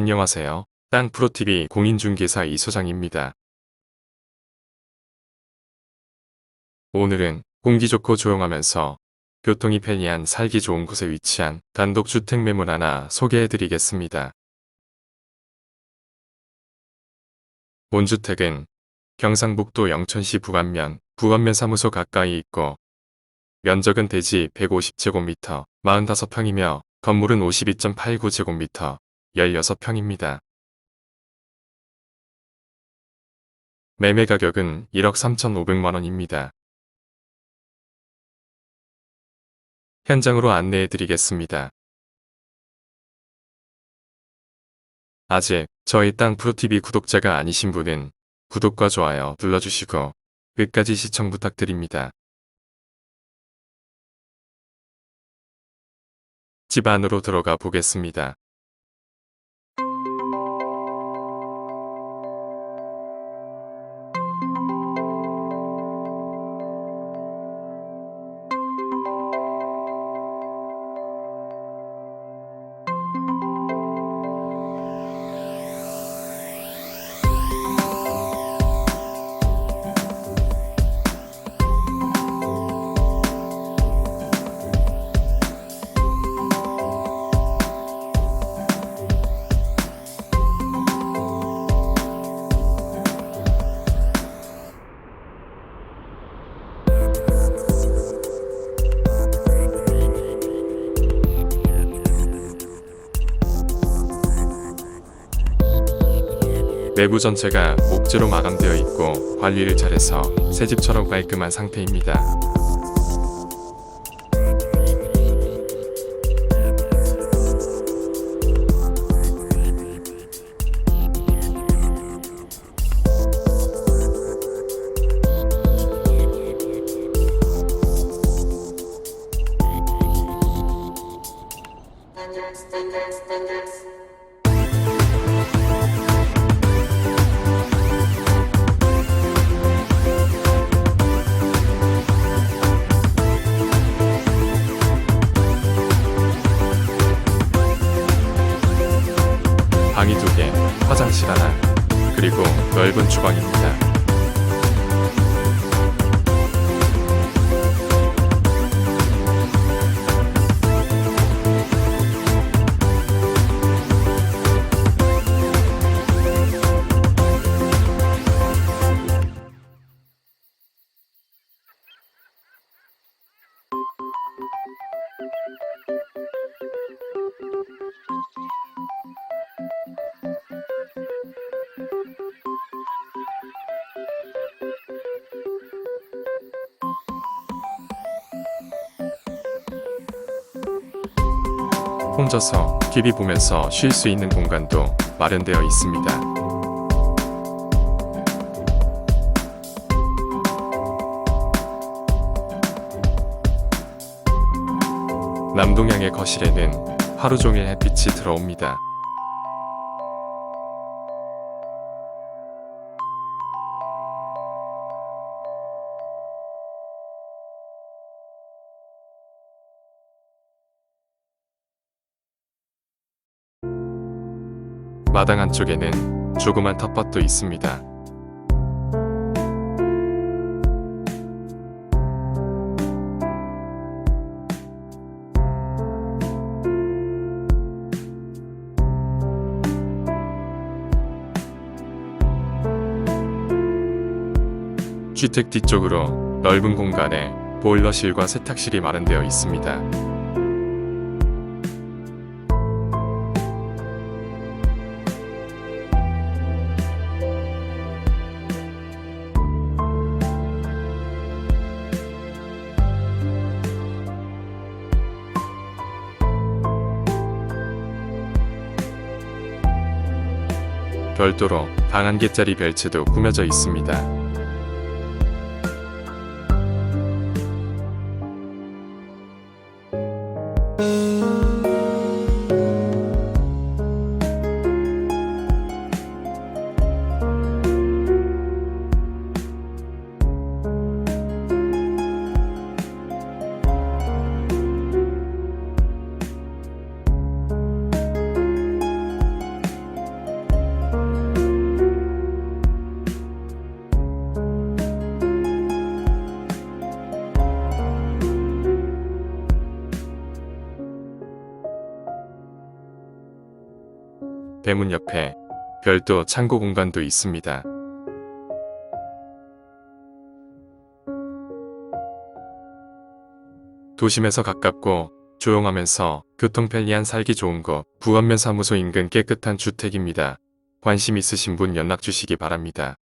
안녕하세요. 땅프로TV 공인중개사 이소장입니다. 오늘은 공기 좋고 조용하면서 교통이 편리한 살기 좋은 곳에 위치한 단독주택 매물 하나 소개해드리겠습니다. 본주택은 경상북도 영천시 부안면, 부안면 사무소 가까이 있고 면적은 대지 150제곱미터, 45평이며 건물은 52.89제곱미터, 16평입니다. 매매 가격은 1억 3,500만 원입니다. 현장으로 안내해 드리겠습니다. 아직 저희 땅 프로TV 구독자가 아니신 분은 구독과 좋아요 눌러주시고 끝까지 시청 부탁드립니다. 집 안으로 들어가 보겠습니다. 내부 전체가 목재로 마감되어 있고 관리를 잘해서 새 집처럼 깔끔한 상태입니다. 방이 화장실 하나, 그리고 넓은 주방입니다. 혼자서 TV 보면서 쉴 수 있는 공간도 마련되어 있습니다. 남동향의 거실에는 하루 종일 햇빛이 들어옵니다. 마당 안쪽에는 조그만 텃밭도 있습니다. 주택 뒤쪽으로 넓은 공간에 보일러실과 세탁실이 마련되어 있습니다. 별도로 방 한 개짜리 별채도 꾸며져 있습니다. 배문 옆에 별도 창고 공간도 있습니다. 도심에서 가깝고 조용하면서 교통 편리한 살기 좋은 곳 부안면 사무소 인근 깨끗한 주택입니다. 관심 있으신 분 연락 주시기 바랍니다.